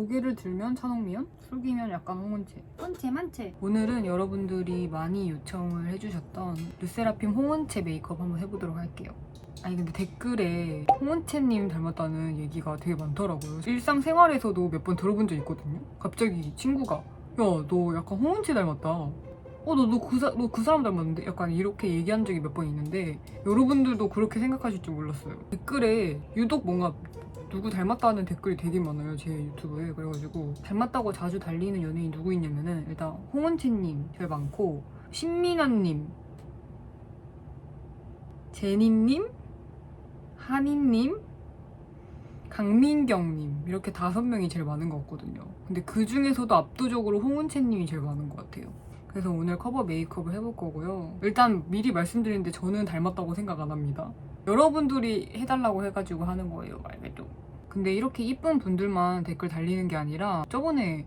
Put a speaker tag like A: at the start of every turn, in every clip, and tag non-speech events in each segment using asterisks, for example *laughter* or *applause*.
A: 고개를 들면 찬홍미연, 숙이면 약간 홍은채. 홍은채 만채. 오늘은 여러분들이 많이 요청을 해주셨던 르세라핌 홍은채 메이크업 한번 해보도록 할게요. 아니 근데 댓글에 홍은채님 닮았다는 얘기가 되게 많더라고요. 일상생활에서도 몇 번 들어본 적 있거든요. 갑자기 친구가 야 너 약간 홍은채 닮았다. 어, 너, 너, 그, 그 사람 닮았는데? 약간 이렇게 얘기한 적이 몇 번 있는데, 여러분들도 그렇게 생각하실 줄 몰랐어요. 댓글에 유독 뭔가 누구 닮았다는 댓글이 되게 많아요, 제 유튜브에. 그래가지고, 닮았다고 자주 달리는 연예인 누구 있냐면은, 일단, 홍은채님 제일 많고, 신민아님, 제니님, 한이님, 강민경님, 이렇게 다섯 명이 제일 많은 것 같거든요. 근데 그 중에서도 압도적으로 홍은채님이 제일 많은 것 같아요. 그래서 오늘 커버 메이크업을 해볼 거고요. 일단 미리 말씀드리는데 저는 닮았다고 생각 안 합니다. 여러분들이 해달라고 해가지고 하는 거예요, 알겠죠? 근데 이렇게 이쁜 분들만 댓글 달리는 게 아니라 저번에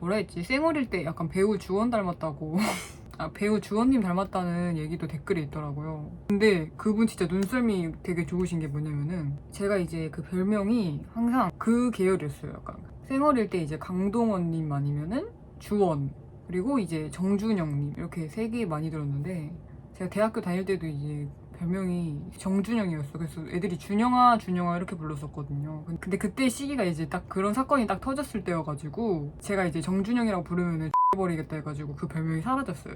A: 뭐라 했지? 쌩얼일 때 약간 배우 주원 닮았다고 *laughs* 아, 배우 주원님 닮았다는 얘기도 댓글에 있더라고요. 근데 그분 진짜 눈썰미 되게 좋으신 게 뭐냐면은 제가 이제 그 별명이 항상 그 계열이었어요. 약간 쌩얼일 때 이제 강동원님 아니면은 주원 그리고 이제 정준영님 이렇게 세 개 많이 들었는데 제가 대학교 다닐 때도 이제 별명이 정준영이었어. 그래서 애들이 준영아 준영아 이렇게 불렀었거든요. 근데 그때 시기가 이제 딱 그런 사건이 딱 터졌을 때여가지고 제가 이제 정준영이라고 부르면은 *laughs* 버리겠다 해가지고 그 별명이 사라졌어요.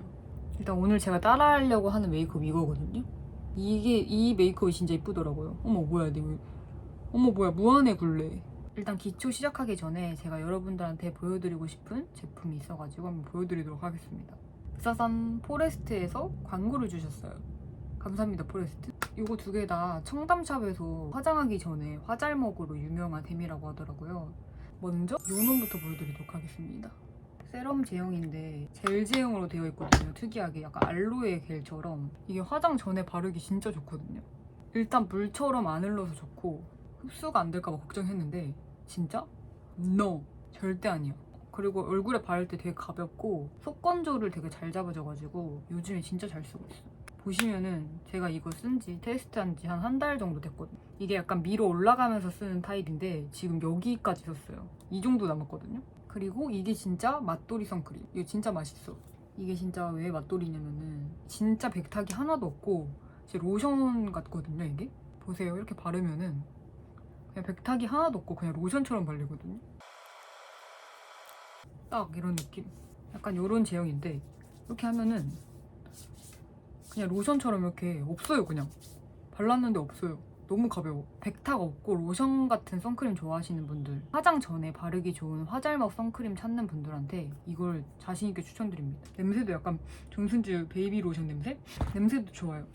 A: 일단 오늘 제가 따라하려고 하는 메이크업 이거거든요. 이게 이 메이크업이 진짜 이쁘더라고요. 어머 뭐야 이거 어머 뭐야 무한의 굴레. 일단 기초 시작하기 전에 제가 여러분들한테 보여드리고 싶은 제품이 있어가지고 한번 보여드리도록 하겠습니다. 짜잔 포레스트에서 광고를 주셨어요. 감사합니다 포레스트. 이거 두 개 다 청담샵에서 화장하기 전에 화잘먹으로 유명한 템이라고 하더라고요. 먼저 요 놈부터 보여드리도록 하겠습니다. 세럼 제형인데 젤 제형으로 되어 있거든요. 특이하게 약간 알로에 겔처럼 이게 화장 전에 바르기 진짜 좋거든요. 일단 물처럼 안 흘러서 좋고 흡수가 안 될까 봐 걱정했는데 진짜? No! 절대 아니야. 그리고 얼굴에 바를 때 되게 가볍고 속 건조를 되게 잘 잡아줘가지고 요즘에 진짜 잘 쓰고 있어. 보시면은 제가 이거 쓴 지 테스트한 지 한 한 달 정도 됐거든요. 이게 약간 위로 올라가면서 쓰는 타입인데 지금 여기까지 썼어요. 이 정도 남았거든요. 그리고 이게 진짜 맛돌이 선크림. 이거 진짜 맛있어. 이게 진짜 왜 맛돌이냐면은 진짜 백탁이 하나도 없고 진짜 로션 같거든요 이게. 보세요 이렇게 바르면은 그냥 백탁이 하나도 없고 그냥 로션처럼 발리거든요. 딱 이런 느낌. 약간 이런 제형인데 이렇게 하면은 그냥 로션처럼 이렇게 없어요 그냥 발랐는데 없어요. 너무 가벼워. 백탁 없고 로션 같은 선크림 좋아하시는 분들, 화장 전에 바르기 좋은 화잘먹 선크림 찾는 분들한테 이걸 자신있게 추천드립니다. 냄새도 약간 정순주 베이비 로션 냄새? 냄새도 좋아요.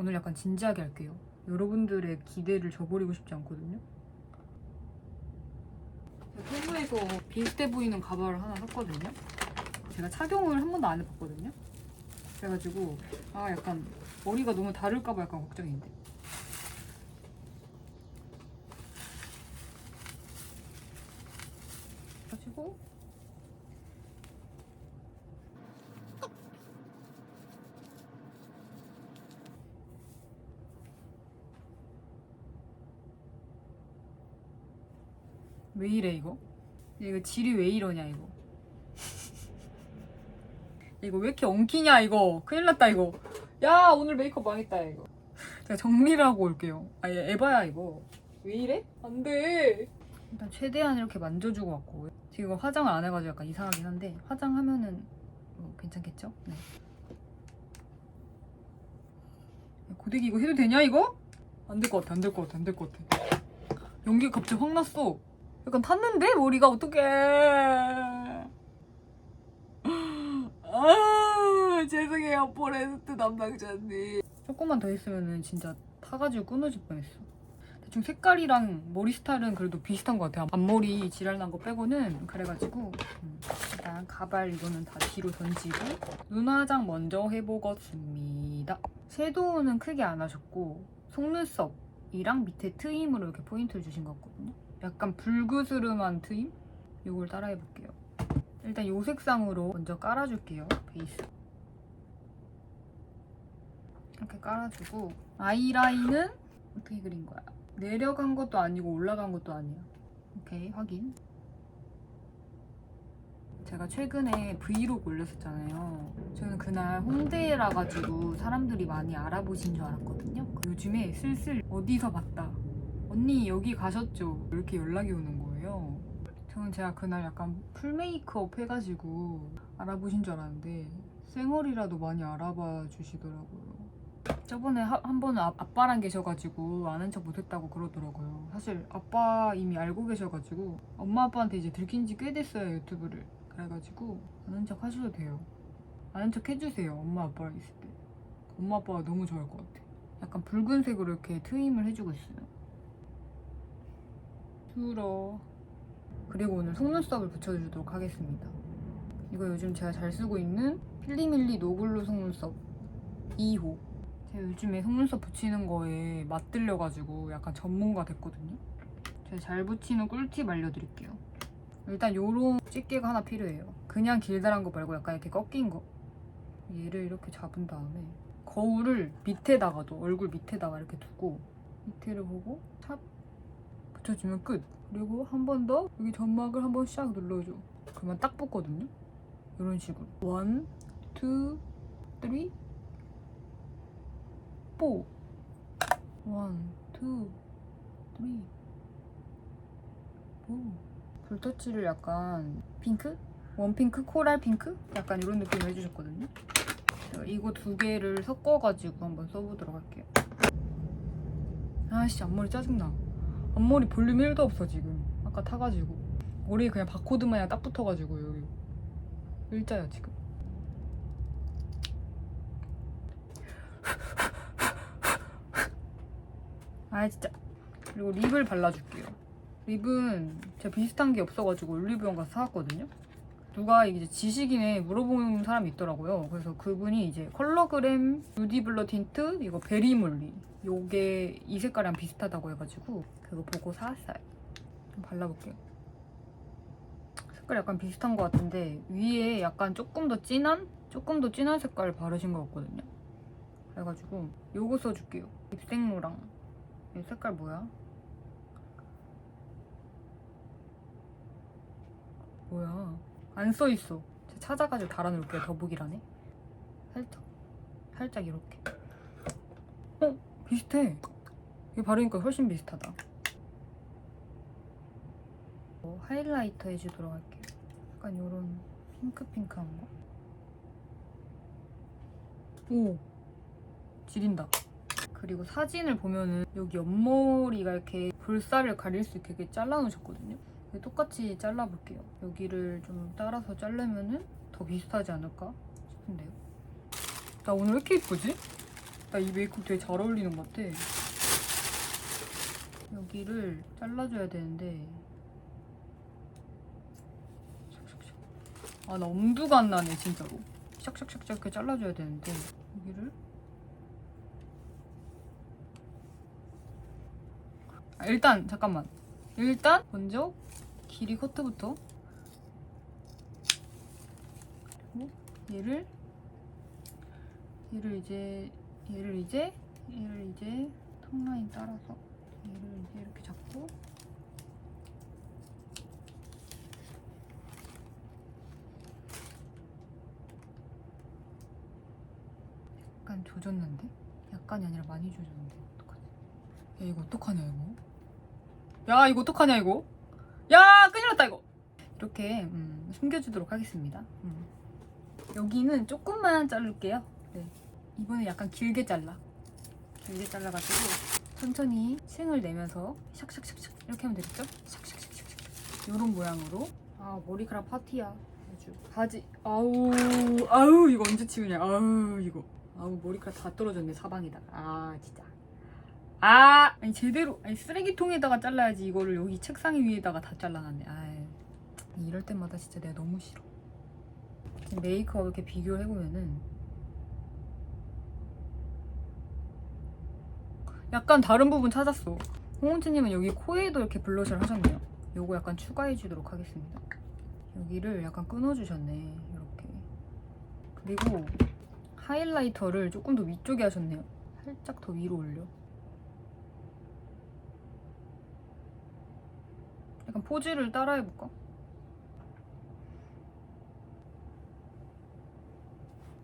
A: 오늘 약간 진지하게 할게요. 여러분들의 기대를 저버리고 싶지 않거든요. 세부에서 비슷해 보이는 가발을 하나 샀거든요. 제가 착용을 한 번도 안 해봤거든요. 그래가지고 아 약간 머리가 너무 다를까봐 약간 걱정인데. 가지고 왜 이래 이거? 이거 질이 왜 이러냐 이거? *laughs* 이거 왜 이렇게 엉키냐 이거 큰일 났다 이거 야 오늘 메이크업 망했다 이거 제가 정리를 하고 올게요 아 얘 에바야 이거 왜 이래? 안돼 일단 최대한 이렇게 만져주고 왔고 지금 화장을 안 해가지고 약간 이상하긴 한데 화장하면은 뭐 괜찮겠죠? 네 고데기 이거 해도 되냐 이거? 안 될 것 같아 안 될 것 같아 안 될 것 같아 연기가 갑자기 확 났어 약간 탔는데 머리가 어떡해. 아 죄송해요. 포레스트 담당자님. 조금만 더 했으면은 진짜 타가지고 끊어질 뻔했어. 대충 색깔이랑 머리 스타일은 그래도 비슷한 것 같아요. 앞머리 지랄난 거 빼고는 그래가지고 음, 일단 가발 이거는 다 뒤로 던지고 눈화장 먼저 해보겠습니다. 섀도우는 크게 안 하셨고 속눈썹 이랑 밑에 트임으로 이렇게 포인트를 주신 것 같거든요 약간 불그스름한 트임? 이걸 따라해볼게요 일단 요 색상으로 먼저 깔아줄게요 베이스 이렇게 깔아주고 아이라인은 어떻게 그린 거야 내려간 것도 아니고 올라간 것도 아니야. 오케이, 확인. 제가 최근에 브이로그 올렸었잖아요. 저는 그날 홍대라 가지고 사람들이 많이 알아보신 줄 알았거든요. 요즘에 슬슬 어디서 봤다. 언니 여기 가셨죠? 이렇게 연락이 오는 거예요. 저는 제가 그날 약간 풀 메이크업 해가지고 알아보신 줄 알았는데 쌩얼이라도 많이 알아봐 주시더라고요. 저번에 하- 한 번은 아, 아빠랑 계셔가지고 아는 척 못했다고 그러더라고요. 사실 아빠 이미 알고 계셔가지고 엄마 아빠한테 이제 들킨 지 꽤 됐어요 유튜브를. 그래가지고 아는 척 하셔도 돼요. 아는 척 해주세요 엄마 아빠랑 있을 때. 엄마 아빠가 너무 좋아할 것 같아. 약간 붉은색으로 이렇게 트임을 해주고 있어요. 줄어. 그리고 오늘 속눈썹을 붙여주도록 하겠습니다. 이거 요즘 제가 잘 쓰고 있는 필리밀리 노글로 속눈썹 2호. 제가 요즘에 속눈썹 붙이는 거에 맛들려가지고 약간 전문가 됐거든요. 제가 잘 붙이는 꿀팁 알려드릴게요. 일단 요런 집게가 하나 필요해요. 그냥 길다란 거 말고 약간 이렇게 꺾인 거. 얘를 이렇게 잡은 다음에 거울을 밑에다가도 얼굴 밑에다가 이렇게 두고 밑에를 보고 찹 붙여주면 끝. 그리고 한 번 더 여기 점막을 한 번 샥 눌러줘. 그러면 딱 붙거든요. 이런 식으로. 원, 투, 쓰리, 포. 원, 투, 쓰리, 포. 볼터치를 약간 핑크? 원핑크? 코랄 핑크? 약간 이런 느낌을 해주셨거든요. 이거 두 개를 섞어가지고 한번 써보도록 할게요. 아씨 앞머리 짜증나. 앞머리 볼륨 1도 없어 지금. 아까 타가지고. 머리에 그냥 바코드 마냥 딱 붙어가지고 여기. 일자야 지금. *laughs* 아 진짜. 그리고 립을 발라줄게요. 립은 제가 비슷한 게 없어가지고 올리브영 가서 사왔거든요. 누가 이제 지식인에 물어보는 사람이 있더라고요. 그래서 그분이 이제 컬러그램 뷰티 블러 틴트 이거 베리몰리 요게 이 색깔이랑 비슷하다고 해가지고 그거 보고 사왔어요. 좀 발라볼게요. 색깔 약간 비슷한 것 같은데 위에 약간 조금 더 진한 조금 더 진한 색깔 바르신 것 같거든요. 그래가지고 요거 써줄게요. 립생로랑 이 색깔 뭐야? 뭐야? 안 써 있어. 찾아가지고 달아놓을게요. 더보기란에. 살짝, 살짝 이렇게. 어, 비슷해. 이거 바르니까 훨씬 비슷하다. 어, 하이라이터 해주도록 할게요. 약간 이런 핑크핑크한 거. 오, 지린다. 그리고 사진을 보면은 여기 옆머리가 이렇게 볼살을 가릴 수 있게 잘라놓으셨거든요. 이거 똑같이 잘라볼게요. 여기를 좀 따라서 자르면은 더 비슷하지 않을까 싶은데요. 나 오늘 왜 이렇게 이쁘지? 나 이 메이크업 되게 잘 어울리는 것 같아. 여기를 잘라줘야 되는데 아 나 엄두가 안 나네 진짜로 샥샥샥샥 이렇게 잘라줘야 되는데 여기를 아, 일단 잠깐만 일단 먼저 길이 커트부터 그리고 얘를 얘를 이제 얘를 이제 얘를 이제 턱 라인 따라서 얘를 이제 이렇게 잡고 약간 조졌는데? 약간이 아니라 많이 조졌는데 어떡하지? 야 이거 어떡하냐 이거? 야 이거 어떡하냐 이거? 야 큰일 났다 이거. 이렇게 음, 숨겨주도록 하겠습니다. 음. 여기는 조금만 자를게요. 네. 이번에 약간 길게 잘라. 길게 잘라가지고 천천히 층을 내면서 샥샥샥샥 이렇게 하면 되겠죠? 샥샥샥샥 이런 모양으로. 아 머리카락 파티야. 아주. 바지. 아우 아우 이거 언제 치우냐. 아우 이거. 아우 머리카락 다 떨어졌네 사방에다가. 아 진짜 아 아니 제대로 아니 쓰레기통에다가 잘라야지 이거를 여기 책상 위에다가 다 잘라놨네. 아 이럴 때마다 진짜 내가 너무 싫어. 메이크업 이렇게 비교를 해보면은 약간 다른 부분 찾았어. 홍은지님은 여기 코에도 이렇게 블러셔를 하셨네요. 요거 약간 추가해 주도록 하겠습니다. 여기를 약간 끊어주셨네 이렇게. 그리고 하이라이터를 조금 더 위쪽에 하셨네요. 살짝 더 위로 올려 약간 포즈를 따라해볼까?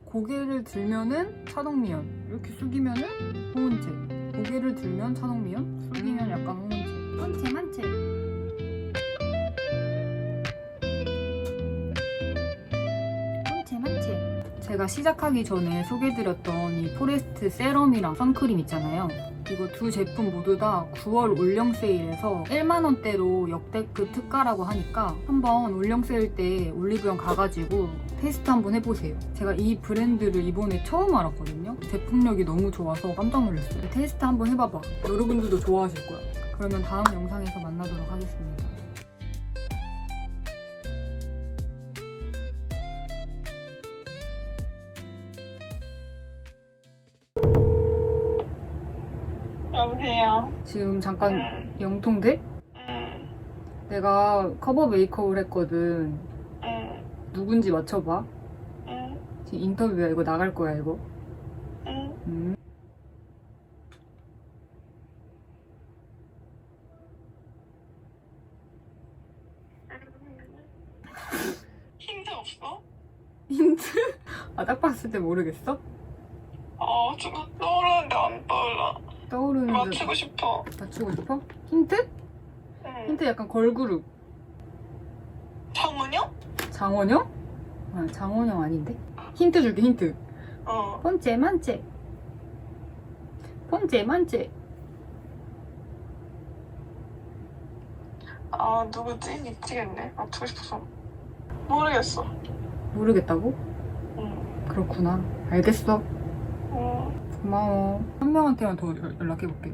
A: 고개를 들면은 차동미연 이렇게 숙이면은 홍은채. 고개를 들면 차동미연 숙이면 약간 홍은채. 만채 만채. 만채 만채. 제가 시작하기 전에 소개드렸던 이 포레스트 세럼이랑 선크림 있잖아요 이거 두 제품 모두 다 9월 올영 세일에서 1만원대로 역대급 특가라고 하니까 한번 올영 세일 때 올리브영 가가지고 테스트 한번 해보세요. 제가 이 브랜드를 이번에 처음 알았거든요. 제품력이 너무 좋아서 깜짝 놀랐어요. 테스트 한번 해봐봐. 여러분들도 좋아하실 거야. 그러면 다음 영상에서 만나도록 하겠습니다.
B: 여보세요.
A: 지금 잠깐
B: 응,
A: 영통돼?
B: 응,
A: 내가 커버 메이크업을 했거든.
B: 응,
A: 누군지 맞춰봐.
B: 응,
A: 지금 인터뷰야. 이거 나갈 거야, 이거.
B: 응.
A: 음.
B: 힌트 없어?
A: 힌트? 아, 딱 봤을 때 모르겠어?
B: 어, 지금 떠오르는데 안 떠올라.
A: 떠오르는 데
B: 맞추고 싶어.
A: 맞추고 싶어? 힌트?
B: 응.
A: 힌트 약간 걸그룹.
B: 장은요?
A: 장원영? 아, 장원영 아닌데? 힌트 줄게, 힌트.
B: 어.
A: 번째, 만째. 번째, 만째.
B: 아, 누구지? 미치겠네. 맞추고 싶어서. 모르겠어.
A: 모르겠다고?
B: 응.
A: 그렇구나. 알겠어.
B: 응.
A: 고마워. 한 명한테만 더 연- 연락해볼게.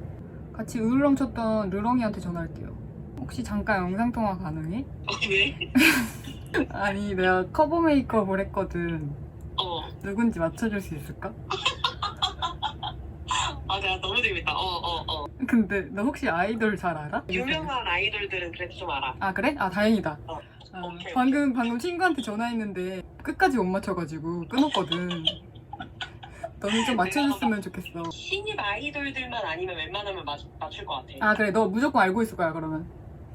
A: 같이 으르렁 쳤던 르렁이한테 전화할게요. 혹시 잠깐 영상통화 가능해?
B: 어, 왜? *laughs*
A: 아니, 내가 커버 메이크업을 했거든.
B: 어.
A: 누군지 맞춰줄 수 있을까? *laughs*
B: 아, 내가 너무 재밌다. 어, 어, 어.
A: 근데 너 혹시 아이돌 잘 알아?
B: 유명한 아이돌들은 그래도 좀 알아.
A: 아 그래? 아 다행이다.
B: 어,
A: 아,
B: 오케이,
A: 방금 방금 친구한테 전화했는데 끝까지 못 맞춰가지고 끊었거든. 너는 좀 맞춰줬으면 좋겠어.
B: 신입 아이돌들만 아니면 웬만하면 맞, 맞출 것 같아.
A: 아 그래 너 무조건 알고 있을 거야 그러면.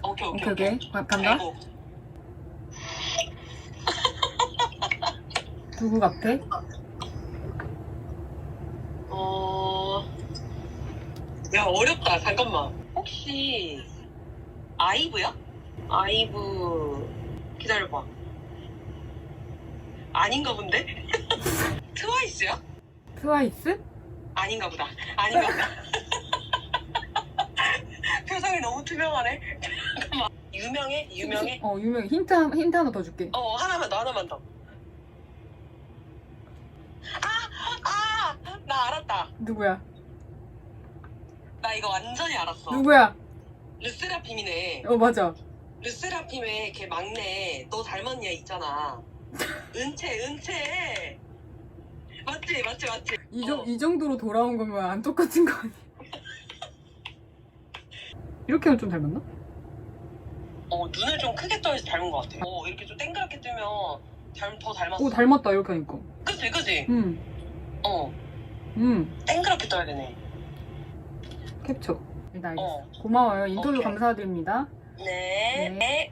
B: 오케이,
A: 오케이 오케이 가- 간다.
B: 아이고. *laughs*
A: 누구 같아?
B: 어. 야, 어렵다. 잠깐만. 혹시, 아이브야? 아이브, 기다려봐. 아닌가 본데? *laughs* 트와이스야?
A: 트와이스?
B: 아닌가 보다. 아닌가 보다. *laughs* 표정이 너무 투명하네. 잠깐만. 유명해? 유명해?
A: 어 유명. 힌트 한- 힌트 하나 더 줄게.
B: 어, 하나만 더, 하나만 더. 아! 아! 나 알았다.
A: 누구야?
B: 나 이거 완전히 알았어.
A: 누구야?
B: 르세라핌이네.
A: 어 맞아.
B: 르세라핌의 걔 막내 너 닮았냐 있잖아. *laughs* 은채 은채. 맞지 맞지 맞지.
A: 이, 정,
B: 어.
A: 이 정도로 돌아온 거면 안 똑같은 거 아니야? 이렇게 하면 좀 닮았나?
B: 어 눈을 좀 크게 떠서 닮은 것 같아. 어 이렇게 좀 땡그랗게 뜨면 닮, 더 닮았어.
A: 오 닮았다 이렇게 하니까.
B: 그치 그치.
A: 응.
B: 어
A: 응.
B: 땡그랗게 떠야 되네.
A: 캡처. 일단 알겠어.
B: 어.
A: 고마워요. 인터뷰
B: 오케이.
A: 감사드립니다.
B: 네.
A: 네.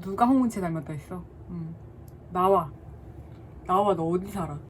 A: 누가 홍은채 닮았다 했어? 응. 나와. 나와 너 어디 살아?